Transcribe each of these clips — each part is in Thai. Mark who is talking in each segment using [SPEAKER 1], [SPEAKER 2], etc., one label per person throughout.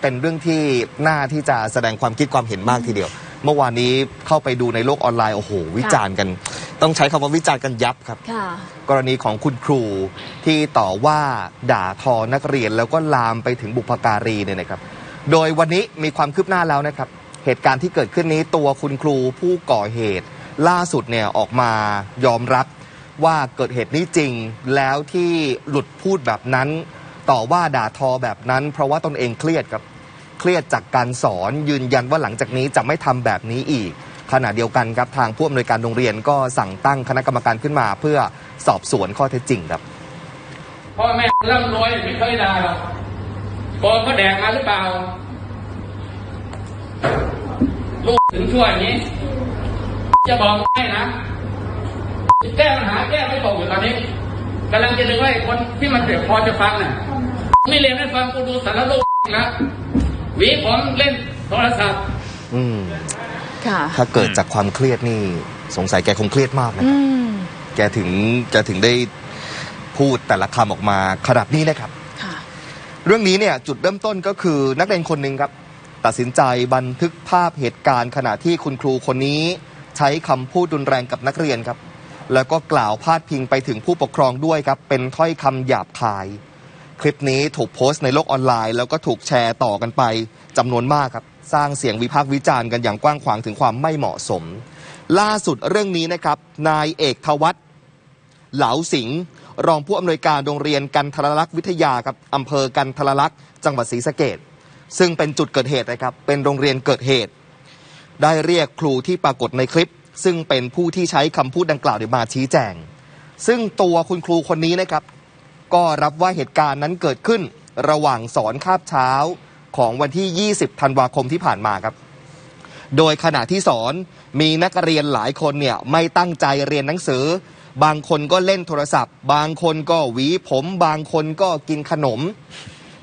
[SPEAKER 1] เป็นเรื่องที่น่าที่จะแสดงความคิดความเห็นมากทีเดียว เมื่อวานนี้เข้าไปดูในโลกออนไลน์โอ้โห วิจารณ์กัน ต้องใช้คำว่าวิจารณ์กันยับครับ
[SPEAKER 2] ค่ะ
[SPEAKER 1] กรณีของคุณครูที่ต่อว่าด่าทอนักเรียนแล้วก็ลามไปถึงบุพการีเนี่ยนะครับ โดยวันนี้มีความคืบหน้าแล้วนะครับ เหตุการณ์ที่เกิดขึ้นนี้ตัวคุณครูผู้ก่อเหตุ ล่าสุดเนี่ยออกมายอมรับว่าเกิดเหตุนี้จริง แล้วที่หลุดพูดแบบนั้น ต่อว่าด่าทอแบบนั้น เพราะว่าตนเองเครียดครับเครียดจากการสอนยืนยันว่าหลังจากนี้จะไม่ทำแบบนี้อีก ขณะเดียวกันครับทางผู้อำนวยการโรงเรียนก็สั่งตั้งคณะกรรมการขึ้นมา เพื่อสอบสวนข้อเท็จจริงครับ
[SPEAKER 3] พ่อแม่ร่ำรวยไม่เคยด่าหรอกโกนเขาแดกมาหรือเปล่าลูกถึงช่วยอย่างนี้ จะบอกให้นะแก้ปัญหาแก้ไม่ตกอยู่ตอนนี้ กำลังจะดึงไอ้คนที่มันเดือดพอจะฟังน่ะ ไม่เรียนให้ฟังกูดูสารลูกนะหวีผมเล่นโทรศัพท์
[SPEAKER 1] อืม
[SPEAKER 2] ค่ะ
[SPEAKER 1] ถ้าเกิดจากความเครียดนี่ สงสัยแกคงเครียดมากนะ
[SPEAKER 2] อืม
[SPEAKER 1] แกถึงแกถึงได้พูดแต่ละคำออกมาขนาดนี้นะครับ
[SPEAKER 2] ค่ะ
[SPEAKER 1] เรื่องนี้เนี่ยจุดเริ่มต้นก็คือนักเรียนคนหนึ่งครับ ตัดสินใจบันทึกภาพเหตุการณ์ขณะที่คุณครูคนนี้ ใช้คำพูดรุนแรงกับนักเรียนครับ แล้วก็กล่าวพาดพิงไปถึงผู้ปกครองด้วยครับ เป็นถ้อยคำหยาบคาย คลิปนี้ถูกโพสต์ในโลกออนไลน์ แล้วก็ถูกแชร์ต่อกันไปจำนวนมากครับ สร้างเสียงวิพากษ์วิจารณ์กันอย่างกว้างขวางถึงความไม่เหมาะสม ล่าสุดเรื่องนี้นะครับ นายเอกทวัฒน์เหลาสิงห์รองผู้อำนวยการโรงเรียนกันทรลักษณ์วิทยาครับอำเภอกันทรลักษณ์จังหวัดศรีสะเกดซึ่งเป็นจุดเกิดเหตุนะครับ เป็นโรงเรียนเกิดเหตุ ได้เรียกครูที่ปรากฏในคลิป ซึ่งเป็นผู้ที่ใช้คำพูดดังกล่าวเดี๋ยวมาชี้แจง ซึ่งตัวคุณครูคนนี้นะครับ ก็รับว่าเหตุการณ์นั้นเกิดขึ้นระหว่างสอนคาบเช้าของวันที่ 20 ธันวาคมที่ผ่านมาครับ โดยขณะที่สอนมีนักเรียนหลายคนเนี่ยไม่ตั้งใจเรียนหนังสือ บางคนก็เล่นโทรศัพท์ บางคนก็หวีผม บางคนก็กินขนม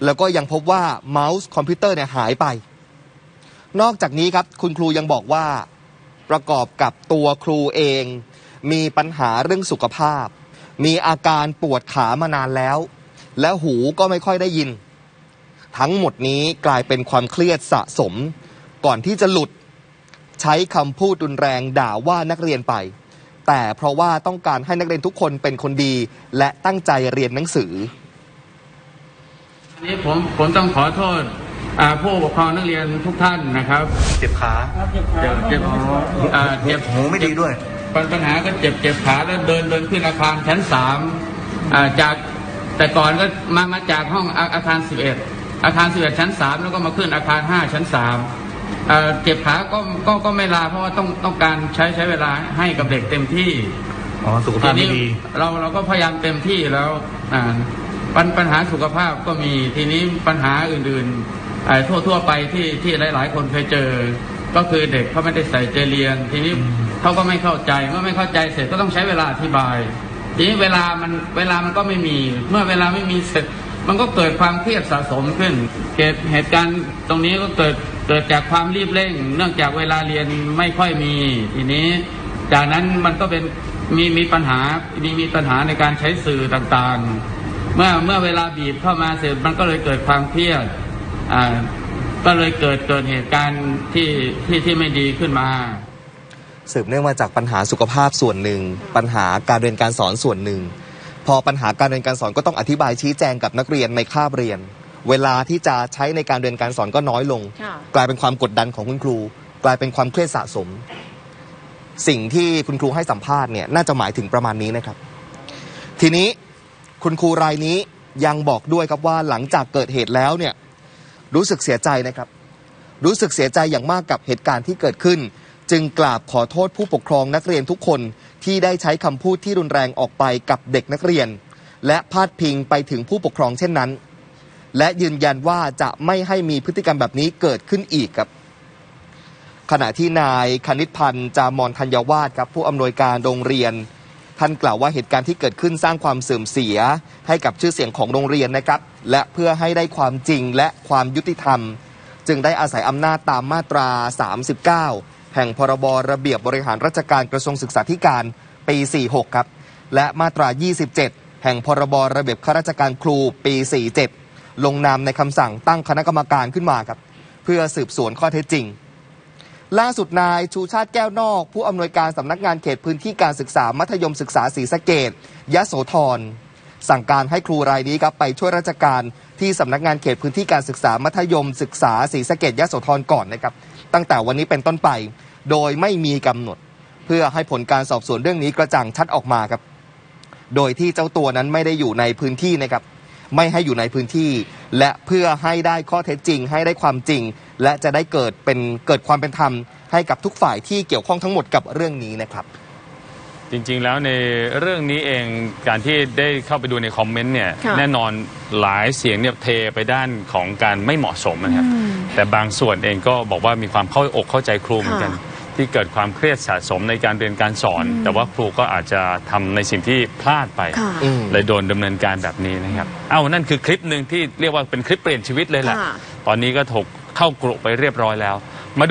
[SPEAKER 1] แล้วก็ยังพบว่าเมาส์คอมพิวเตอร์เนี่ยหายไป นอกจากนี้ครับคุณครูยังบอกว่า ประกอบกับตัวครูเอง มีปัญหาเรื่องสุขภาพ มีอาการปวดขามานานแล้ว และหูก็ไม่ค่อยได้ยิน ทั้งหมดนี้กลายเป็นความเครียดสะสม ก่อนที่จะหลุด ใช้คำพูดรุนแรงด่าว่านักเรียนไป แต่เพราะว่าต้องการให้นักเรียนทุกคนเป็นคนดี และตั้งใจเรียนหนังสือ
[SPEAKER 3] อันนี้ผมผมต้องขอโทษ ผู้ปกครองนักเรียนทุกท่านนะครับ
[SPEAKER 4] เจ็บขา
[SPEAKER 3] เจ็บเจ็บอ่าเจ็บ
[SPEAKER 4] หูไม่ดีด้วย
[SPEAKER 3] ปัญปัญหาก็เจ็บเจ็บขาแล้วเดินเดินขึ้นอาคารชั้นสามอ่าจากแต่ก่อนก็มามาจากห้องอาอาคารสิบเอ็ดอาคารสิบเอ็ดชั้นสามแล้วก็มาขึ้นอาคารห้าชั้นสามอ่าเจ็บขาก็ก็ก็ไม่ลาเพราะว่าต้องต้องการใช้ใช้เวลาให้กับเด็กเต็มที่
[SPEAKER 4] อ๋อสุขภาพไม่ดี
[SPEAKER 3] เราเราก็พยายามเต็มที่แล้วอ่าปัญปัญหาสุขภาพก็มีทีนี้ปัญหาอื่นๆอ่า ทั่วทั่วไปที่ที่หลายๆ คนเคยเจอ ก็คือเด็กเขาไม่ได้ใส่ใจเรียน ทีนี้เขาก็ไม่เข้าใจเมื่อไม่เข้าใจเสร็จก็ต้องใช้เวลาอธิบาย ทีนี้เวลามันเวลามันก็ไม่มี เมื่อเวลาไม่มีเสร็จมันก็เกิดความเครียดสะสมขึ้นเกิดเหตุการณ์ตรงนี้ก็เกิดเกิดจากความรีบเร่ง เนื่องจากเวลาเรียนไม่ค่อยมี ทีนี้จากนั้นมันก็เป็นมีมีปัญหามีมีปัญหาในการใช้สื่อต่างๆ เมื่อเมื่อเวลาบีบเข้ามาเสร็จมันก็เลยเกิดความเครียดอ่า ก็เลยเกิดเกิดเหตุการณ์ที่ที่ที่ไม่ดีขึ้นมา
[SPEAKER 1] สืบเนื่องมาจากปัญหาสุขภาพส่วนหนึ่ง ปัญหาการเรียนการสอนส่วนหนึ่ง พอปัญหาการเรียนการสอนก็ต้องอธิบายชี้แจงกับนักเรียนในคาบเรียน เวลาที่จะใช้ในการเรียนการสอนก็น้อยลง
[SPEAKER 2] ค่ะ
[SPEAKER 1] กลายเป็นความกดดันของคุณครู กลายเป็นความเครียดสะสม สิ่งที่คุณครูให้สัมภาษณ์เนี่ยน่าจะหมายถึงประมาณนี้นะครับ ทีนี้คุณครูรายนี้ยังบอกด้วยครับว่าหลังจากเกิดเหตุแล้วเนี่ย รู้สึกเสียใจนะครับ รู้สึกเสียใจอย่างมากกับเหตุการณ์ที่เกิดขึ้น จึงกราบขอโทษผู้ปกครองนักเรียนทุกคนที่ได้ใช้คำพูดที่รุนแรงออกไปกับเด็กนักเรียน และพาดพิงไปถึงผู้ปกครองเช่นนั้น และยืนยันว่าจะไม่ให้มีพฤติกรรมแบบนี้เกิดขึ้นอีกครับขณะที่นายคณิตพันธ์จามอนธัญวาสครับผู้อำนวยการโรงเรียน ท่านกล่าวว่าเหตุการณ์ที่เกิดขึ้นสร้างความเสื่อมเสีย ให้กับชื่อเสียงของโรงเรียนนะครับ และเพื่อให้ได้ความจริงและความยุติธรรม จึงได้อาศัยอำนาจตามมาตรา 39 แห่งพรบระเบียบบริหารราชการกระทรวงศึกษาธิการปี 46 ครับ และมาตรา 27 แห่งพรบระเบียบข้าราชการครูปี 47 ลงนามในคำสั่งตั้งคณะกรรมการขึ้นมาครับ เพื่อสืบสวนข้อเท็จจริง ล่าสุดนายชูชาติแก้วนอก ผู้อำนวยการสำนักงานเขตพื้นที่การศึกษามัธยมศึกษาศรีสะเกดยะโสธรสั่งการให้ครูรายนี้ครับไปช่วยราชการที่สำนักงานเขตพื้นที่การศึกษามัธยมศึกษาศรีสะเกดยะโสธรก่อนนะครับ ตั้งแต่วันนี้เป็นต้นไป โดยไม่มีกำหนด เพื่อให้ผลการสอบสวนเรื่องนี้กระจ่างชัดออกมาครับ โดยที่เจ้าตัวนั้นไม่ได้อยู่ในพื้นที่นะครับ ไม่ให้อยู่ในพื้นที่ และเพื่อให้ได้ข้อเท็จจริง ให้ได้ความจริง และจะได้เกิดเป็นเกิดความเป็นธรรมให้กับทุกฝ่ายที่เกี่ยวข้องทั้งหมดกับเรื่องนี้นะครับ
[SPEAKER 2] จริงๆ แล้วในเรื่องนี้เองการที่ได้เข้าไปดูในคอมเมนต์เนี่ย
[SPEAKER 5] ค่ะ
[SPEAKER 2] แน่นอนหลายเสียงเนี่ยเทไปด้านของการไม่เหมาะสมนะครับ
[SPEAKER 5] อืม
[SPEAKER 2] แต่บางส่วนเองก็บอกว่ามีความเข้าอกเข้าใจครูเหมือนกัน
[SPEAKER 5] ค่ะ
[SPEAKER 2] ที่เกิดความเครียดสะสมในการเรียนการสอน แต่ว่าครูก็อาจจะทำในสิ่งที่พลาดไป
[SPEAKER 5] ค่ะ
[SPEAKER 1] อืม
[SPEAKER 2] เลยโดนดำเนินการแบบนี้นะครับ เอ้านั่นคือคลิปหนึ่งที่เรียกว่าเป็นคลิปเปลี่ยนชีวิตเลยแหละ
[SPEAKER 5] ค่ะ
[SPEAKER 2] ตอนนี้ก็ถูก เข้ากรุไปเรียบร้อยแล้ว